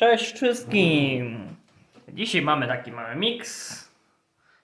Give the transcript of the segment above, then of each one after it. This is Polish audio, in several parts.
Cześć wszystkim! Dzisiaj mamy taki mały miks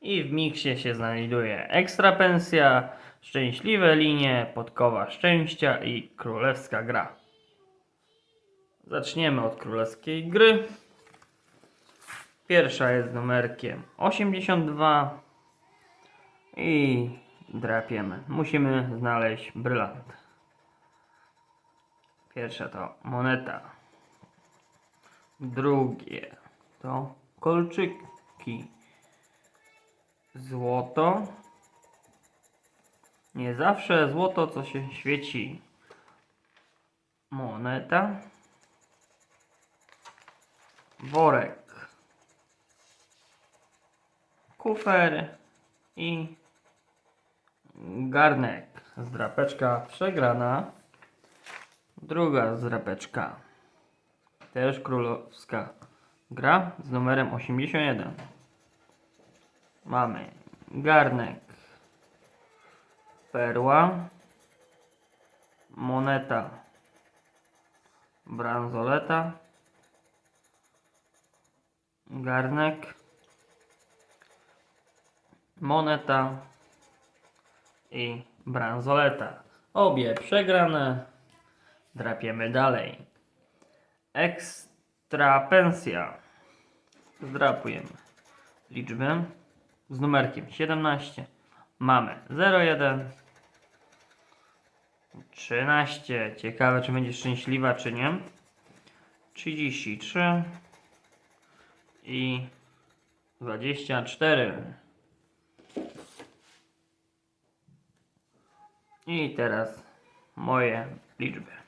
i w miksie się znajduje ekstra pensja, szczęśliwe linie, podkowa szczęścia i królewska gra. Zaczniemy od królewskiej gry. Pierwsza jest numerkiem 82 i drapiemy. Musimy znaleźć brylant. Pierwsza to moneta. Drugie to kolczyki. Złoto. Nie zawsze złoto, co się świeci. Moneta. Worek. Kufer i garnek. Zdrapeczka przegrana. Druga zdrapeczka. Też królewska gra z numerem 81. Mamy garnek, perła, moneta, bransoleta, garnek, moneta i bransoleta. Obie przegrane. Drapiemy dalej. Ekstra pensja. Zdrapujemy liczbę z numerkiem 17. Mamy 01. 13. Ciekawe, czy będzie szczęśliwa, czy nie. 33. I 24. I teraz moje liczby.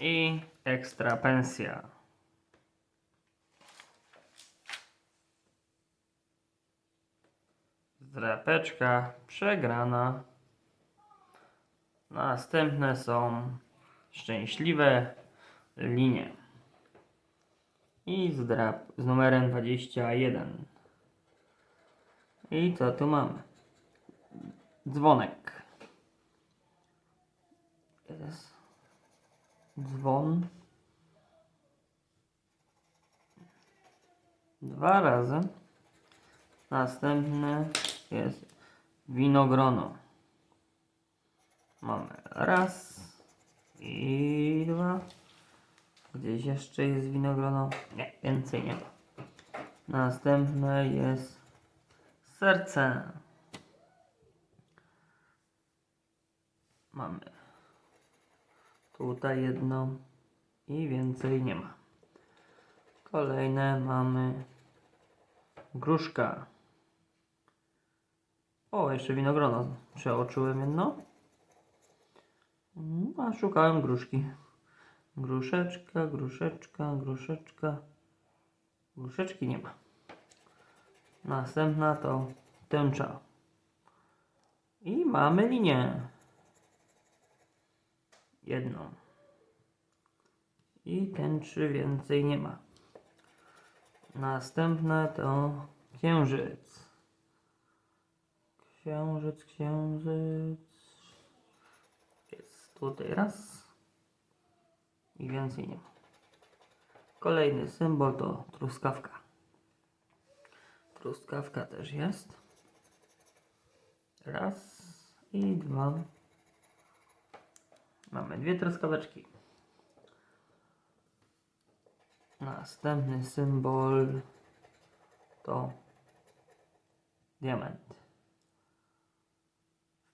i ekstra pensja. Zdrapeczka przegrana. Następne są szczęśliwe linie. I zdrap z numerem 21. I co tu mamy? Dzwonek. Jest dzwon. Dwa razy. Następne jest winogrono. Mamy raz i dwa. Gdzieś jeszcze jest winogrono? Nie, więcej nie ma. Następne jest serce. Mamy tutaj jedno i więcej nie ma. Kolejne mamy gruszka. O, jeszcze winogrono. Przeoczyłem jedno. Mm, A szukałem gruszki. Gruszeczka, gruszeczka, gruszeczka. Gruszeczki nie ma. Następna to tęcza. I mamy linię. Jedną. I tęczy więcej nie ma. Następne to księżyc. Księżyc, księżyc. Jest tutaj raz. I więcej nie ma. Kolejny symbol to truskawka. Truskawka też jest. Raz i dwa. Mamy dwie truskaweczki. Następny symbol to diament.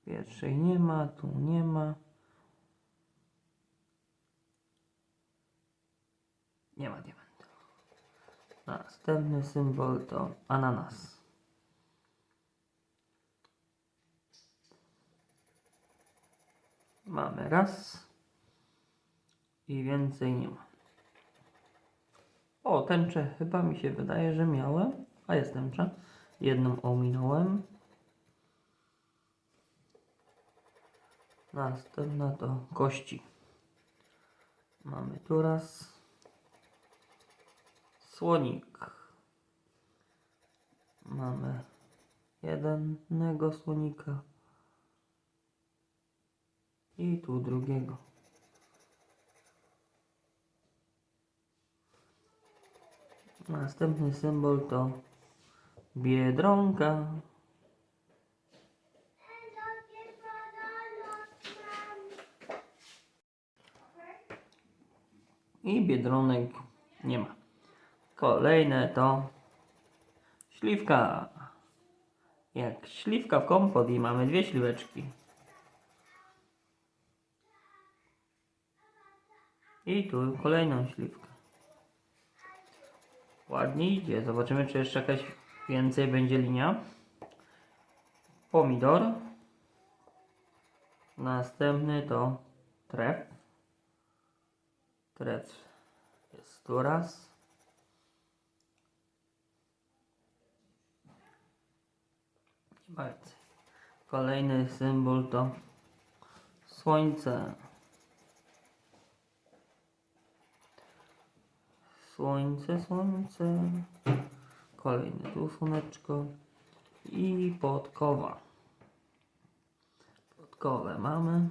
W pierwszej nie ma, tu nie ma. Nie ma diamentu. Następny symbol to ananas. Mamy raz I więcej nie ma. O, tęczę chyba mi się wydaje, że miałem. A jest tęcza. Jedną ominąłem. Następna to kości. Mamy tu raz. Słonik. Mamy jednego słonika. I tu drugiego. Następny symbol to biedronka. I biedronek nie ma. Kolejne to śliwka. Jak śliwka w kompot i mamy dwie śliweczki. I tu kolejną śliwkę. Ładnie idzie. Zobaczymy, czy jeszcze jakaś więcej będzie linia. Pomidor. Następny to tref. Tref jest tu raz. Kolejny symbol to słońce. Słońce, słońce. Kolejny tu słoneczko. I podkowa. Podkowę mamy.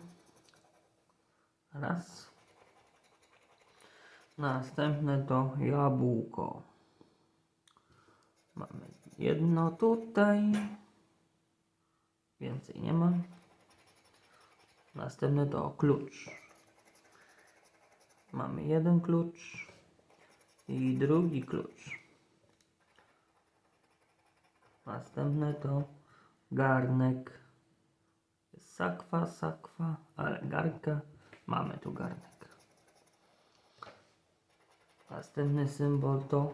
Raz. Następne to jabłko. Mamy jedno tutaj. Więcej nie ma. Następny to klucz. Mamy jeden klucz i drugi klucz. Następne to garnek. Sakwa, sakwa, ale garka. Mamy tu garnek. Następny symbol to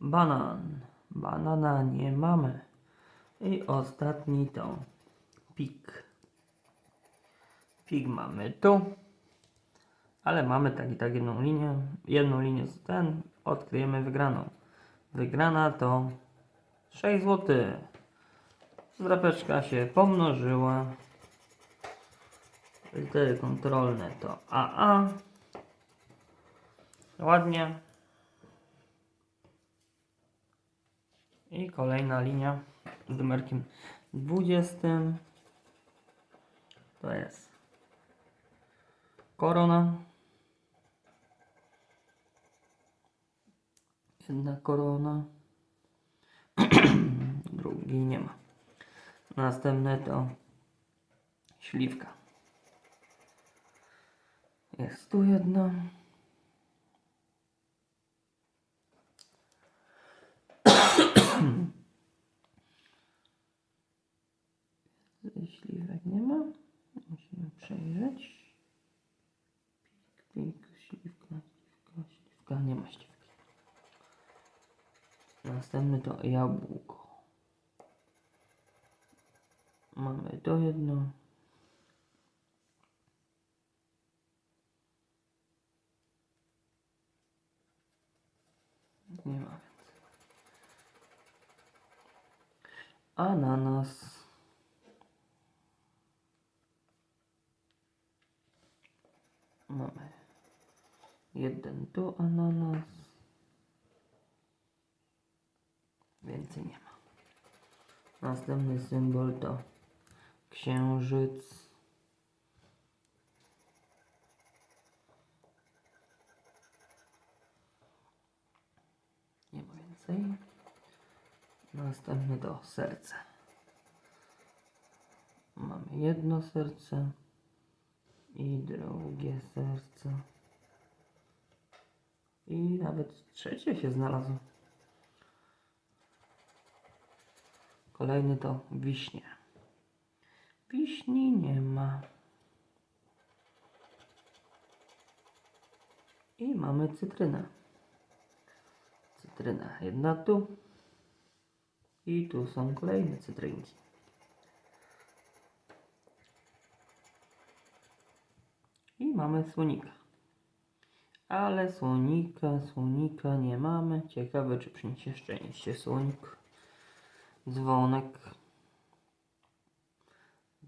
banan. Banana nie mamy. I ostatni to pik. Pik mamy tu. Ale mamy tak i tak jedną linię. Jedną linię z ten. Odkryjemy wygraną. Wygrana to 6 zł. Zdrapeczka się pomnożyła. Litery kontrolne to AA. Ładnie. I kolejna linia z numerkiem 20. To jest korona. Jedna korona. Drugiej nie ma. Następne to śliwka. Jest tu jedna. Śliwek nie ma. Musimy przejrzeć. Pik, pik, śliwka, śliwka, śliwka. Nie ma śliwki. Następny to jabłko. Mamy to jedno. Nie ma więcej. Ananas. Mamy jeden tu ananas. Więcej nie ma. Następny symbol to księżyc. Nie ma więcej. Następny to serce. Mamy jedno serce i drugie serce. I nawet trzecie się znalazło. Kolejny to wiśnie. Wiśni nie ma. I mamy cytrynę. Cytryna jedna tu. I tu są kolejne cytrynki. I mamy słonika. Ale słonika, słonika nie mamy. Ciekawe, czy przyniesie szczęście słonik. Dzwonek.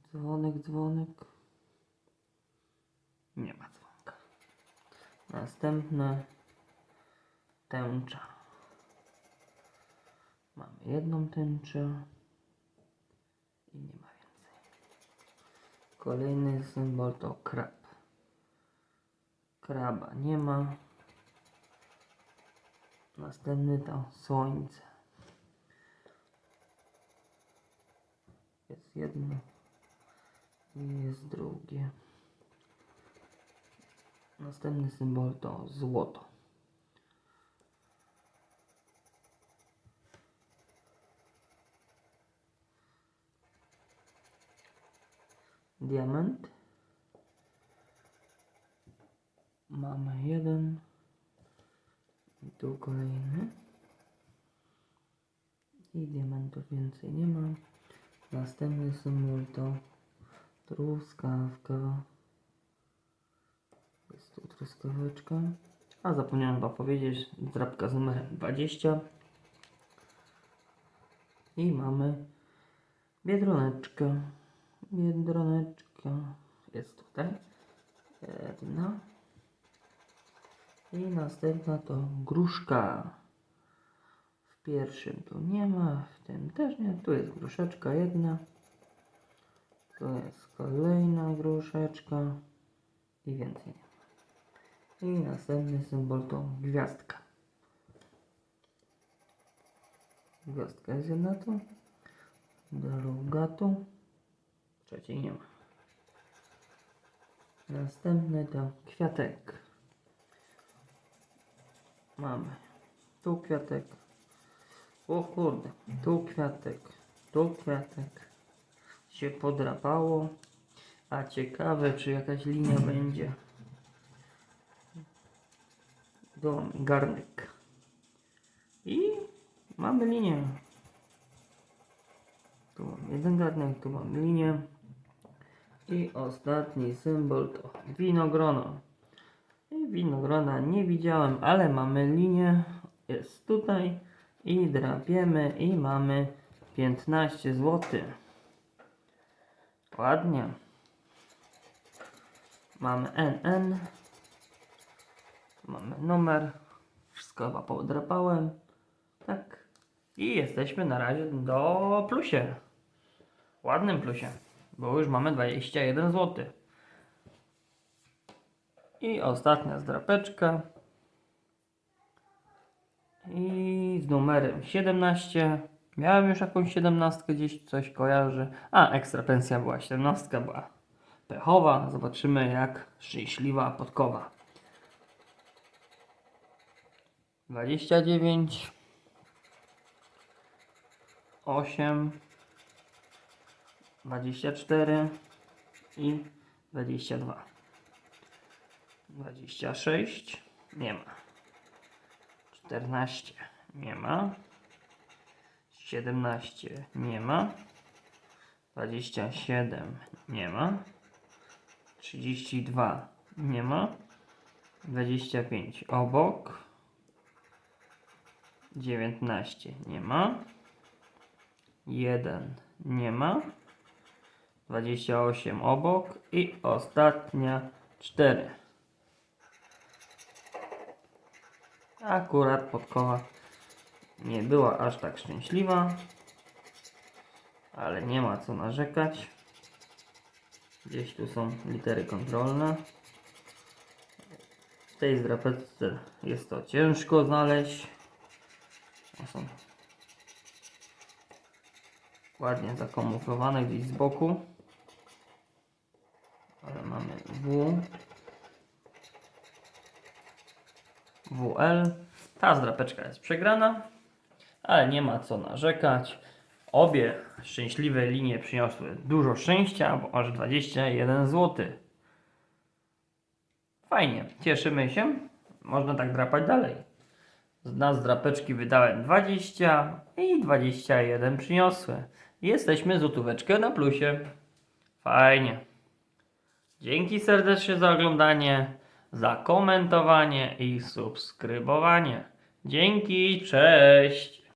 Dzwonek, dzwonek. Nie ma dzwonka. Następne. Tęcza. Mamy jedną tęczę. I nie ma więcej. Kolejny symbol to krab. Kraba nie ma. Następny to słońce. Jest jedno i jest drugie. Następny symbol to złoto. Diament. Mamy jeden. I tu kolejny. I diamentów więcej nie ma. Następny symbol to truskawka. Jest tu truskaweczka. A zapomniałem chyba powiedzieć, drapka z numerem 20. I mamy biedroneczkę. Biedroneczka jest tutaj. Jedna. I następna to gruszka. Pierwszym tu nie ma, w tym też nie. Tu jest gruszeczka jedna. Tu jest kolejna gruszeczka. I więcej nie ma. I następny symbol to gwiazdka. Gwiazdka jest jedna tu. Druga tu. Trzeciej nie ma. Następny to kwiatek. Mamy tu kwiatek. O kurde, tu kwiatek, tu kwiatek. Się podrapało. A ciekawe, czy jakaś linia będzie. Mamy garnek. I mamy linię. Tu mam jeden garnek, tu mam linię. I ostatni symbol to winogrono. I winogrona nie widziałem, ale mamy linię. Jest tutaj. I drapiemy i mamy 15 zł. Ładnie. Mamy NN. Mamy numer. Wszystko chyba podrapałem. Tak. I jesteśmy na razie do plusie. Ładnym plusie. Bo już mamy 21 zł. I ostatnia zdrapeczka. I z numerem 17. Miałem już jakąś 17 gdzieś coś kojarzy. A, ekstra pensja była 17, była pechowa. Zobaczymy jak szczęśliwa podkowa. 29 8 24 i 22 26 nie ma 14 nie ma. 17 nie ma. 27 nie ma. 32 nie ma. 25 obok. 19 nie ma. 1 nie ma. 28 obok i ostatnia 4 Akurat podkowa nie była aż tak szczęśliwa, ale nie ma co narzekać. Gdzieś tu są litery kontrolne. W tej zdrapeczce jest to ciężko znaleźć. To są ładnie zakamuflowane gdzieś z boku. Ale mamy W. WL. Ta zdrapeczka jest przegrana, ale nie ma co narzekać. Obie szczęśliwe linie przyniosły dużo szczęścia, bo aż 21 zł. Fajnie, cieszymy się. Można tak drapać dalej. Z nas drapeczki wydałem 20 i 21 przyniosły. Jesteśmy złotóweczkę na plusie. Fajnie. Dzięki serdecznie za oglądanie. Za komentowanie i subskrybowanie. Dzięki, cześć!